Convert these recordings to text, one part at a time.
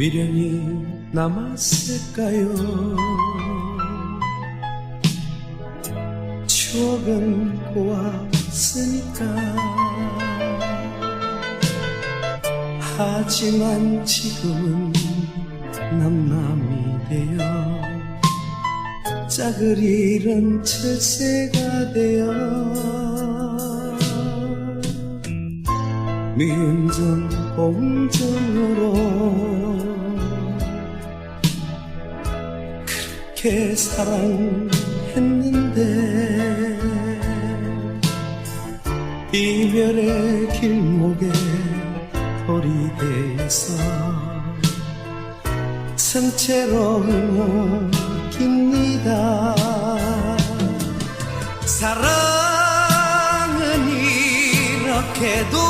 미련이 남았을까요? 추억은 고왔으니까. 하지만 지금은 남남이 되어 짝을 잃은 철새가 되어 미운전 봉전으로 그렇게 사랑했는데 이별의 길목에 돌이 돼서 선체로 흩깁니다. 사랑은 이렇게도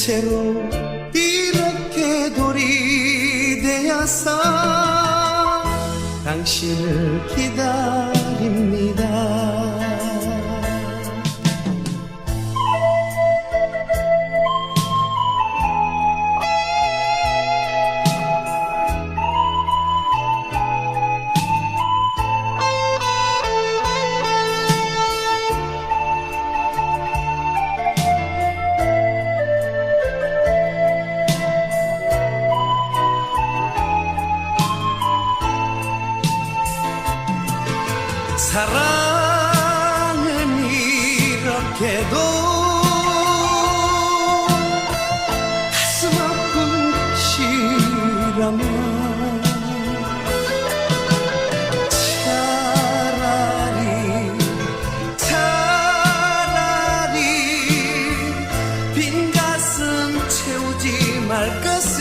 선체로 이렇게 돌이 되어서 당신을 기다립니다. 사랑은 이렇게도 가슴 아픈 것이라면 차라리 차라리 빈 가슴 채우지 말 것을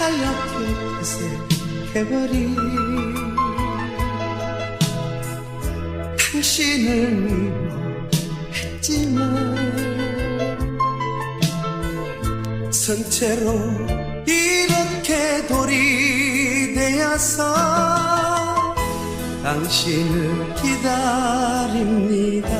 회색 해버린 당신을 미워했지만 선체로 이렇게 돌이 되어서 당신을 기다립니다.